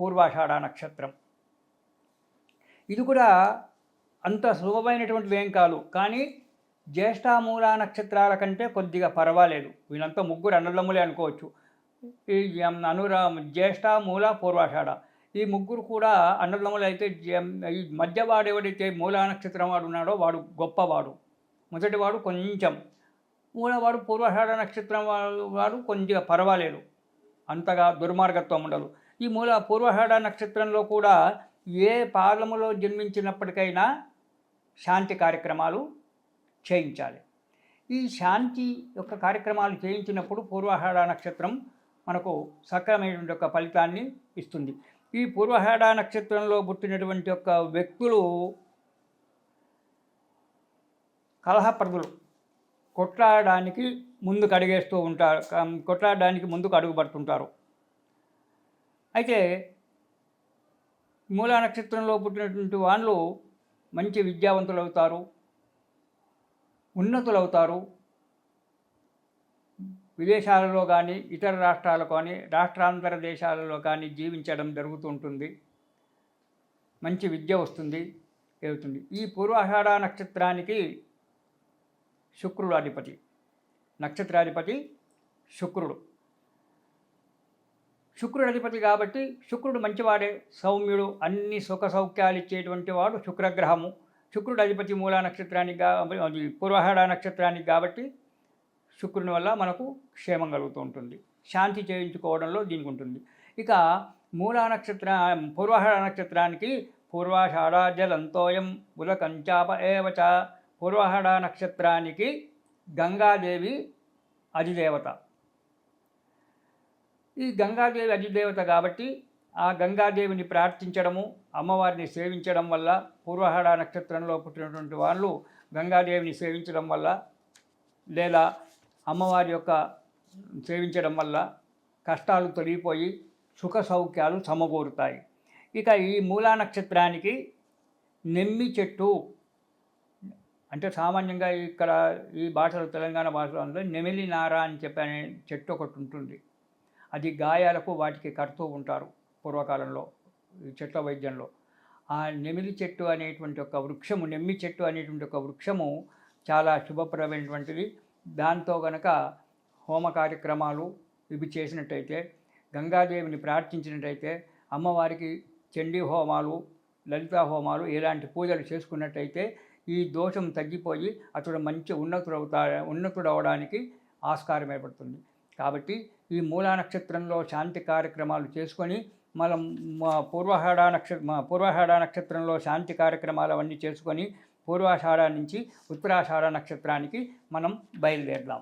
పూర్వాషాఢ నక్షత్రం. ఇది కూడా అంత సులభమైనటువంటిది ఏం కాదు. కానీ జ్యేష్ఠామూల నక్షత్రాల కంటే కొద్దిగా పర్వాలేదు. వీళ్ళంతా ముగ్గురు అన్నదమ్ములే అనుకోవచ్చు. ఈ అనురా జ్యేష్ఠామూల పూర్వాషాఢ. ఈ ముగ్గురు కూడా అన్నదమ్ములు అయితే ఈ మధ్యవాడు ఎవడైతే మూలా నక్షత్రం వాడు ఉన్నాడో వాడు గొప్పవాడు. మొదటివాడు కొంచెం. మూలవాడు పూర్వాషాఢ నక్షత్రం వాడు వాడు కొద్దిగా పర్వాలేదు. అంతగా దుర్మార్గత్వం ఉండదు. ఈ మూల పూర్వహడ నక్షత్రంలో కూడా ఏ పాలములో జన్మించినప్పటికైనా శాంతి కార్యక్రమాలు చేయించాలి. ఈ శాంతి యొక్క కార్యక్రమాలు చేయించినప్పుడు పూర్వహాడ నక్షత్రం మనకు సక్రమైనటువంటి యొక్క ఫలితాన్ని ఇస్తుంది. ఈ పూర్వహాడ నక్షత్రంలో పుట్టినటువంటి యొక్క వ్యక్తులు కలహప్రదులు కొట్లాడడానికి ముందుకు అడిగేస్తూ ఉంటారు కొట్లాడడానికి ముందుకు అడుగుపడుతుంటారు. అయితే మూలా నక్షత్రంలో పుట్టినటువంటి వాళ్ళు మంచి విద్యావంతులు అవుతారు ఉన్నతులు అవుతారు విదేశాలలో కానీ ఇతర రాష్ట్రాలు కానీ రాష్ట్రాంతర దేశాలలో కానీ జీవించడం జరుగుతుంటుంది. మంచి విద్య వస్తుంది అవుతుంది ఈ పూర్వాషాఢ నక్షత్రానికి శుక్రుడు అధిపతి. నక్షత్రాధిపతి శుక్రుడు. శుక్రుడు అధిపతి కాబట్టి శుక్రుడు మంచివాడే సౌమ్యుడు అన్ని సుఖ సౌఖ్యాలు ఇచ్చేటువంటి వాడు శుక్రగ్రహము. శుక్రుడు అధిపతి మూలా నక్షత్రానికి గా అది పూర్వాషాఢ నక్షత్రానికి కాబట్టి శుక్రుని వల్ల మనకు క్షేమం కలుగుతూ ఉంటుంది. శాంతి చేయించుకోవడంలో దీనికి ఉంటుంది. ఇక మూలా నక్షత్ర పూర్వహడ నక్షత్రానికి పూర్వాషాఢ జలంతోయం బులకంచాప ఏవచ పూర్వాషాఢ నక్షత్రానికి గంగాదేవి అధిదేవత. ఈ గంగాదేవి అధిదేవత కాబట్టి ఆ గంగాదేవిని ప్రార్థించడము అమ్మవారిని సేవించడం వల్ల పూర్వహడ నక్షత్రంలో పుట్టినటువంటి వాళ్ళు గంగాదేవిని సేవించడం వల్ల లేదా అమ్మవారి యొక్క సేవించడం వల్ల కష్టాలు తొలగిపోయి సుఖ సౌఖ్యాలు సమకూరుతాయి. ఇక ఈ మూలా నక్షత్రానికి నెమ్మి చెట్టు అంటే సామాన్యంగా ఇక్కడ ఈ భాషలో తెలంగాణ భాషలో నెమిలి నార అని చెప్పే చెట్టు ఒకటి ఉంటుంది. అది గాయాలకు వాటికి కడుతూ ఉంటారు పూర్వకాలంలో ఈ చెట్ల వైద్యంలో. ఆ నెమిలి చెట్టు అనేటువంటి ఒక వృక్షము నెమ్మి చెట్టు అనేటువంటి ఒక వృక్షము చాలా శుభప్రదమైనటువంటిది. దాంతో గనక హోమ కార్యక్రమాలు ఇవి చేసినట్టయితే గంగాదేవిని ప్రార్థించినట్టయితే అమ్మవారికి చండీ హోమాలు లలితా హోమాలు ఇలాంటి పూజలు చేసుకున్నట్టయితే ఈ దోషం తగ్గిపోయి అతడు మంచి ఉన్నతుడవుతా ఉన్నతుడవడానికి ఆస్కారం ఏర్పడుతుంది. కాబట్టి ఈ మూలా నక్షత్రంలో శాంతి కార్యక్రమాలు చేసుకొని మనం మా పూర్వహాడ నక్ష మా పూర్వహాడ నక్షత్రంలో శాంతి కార్యక్రమాలు అవన్నీ చేసుకొని పూర్వాషాఢ నుంచి ఉత్తరాషాఢ నక్షత్రానికి మనం బయలుదేరదాం.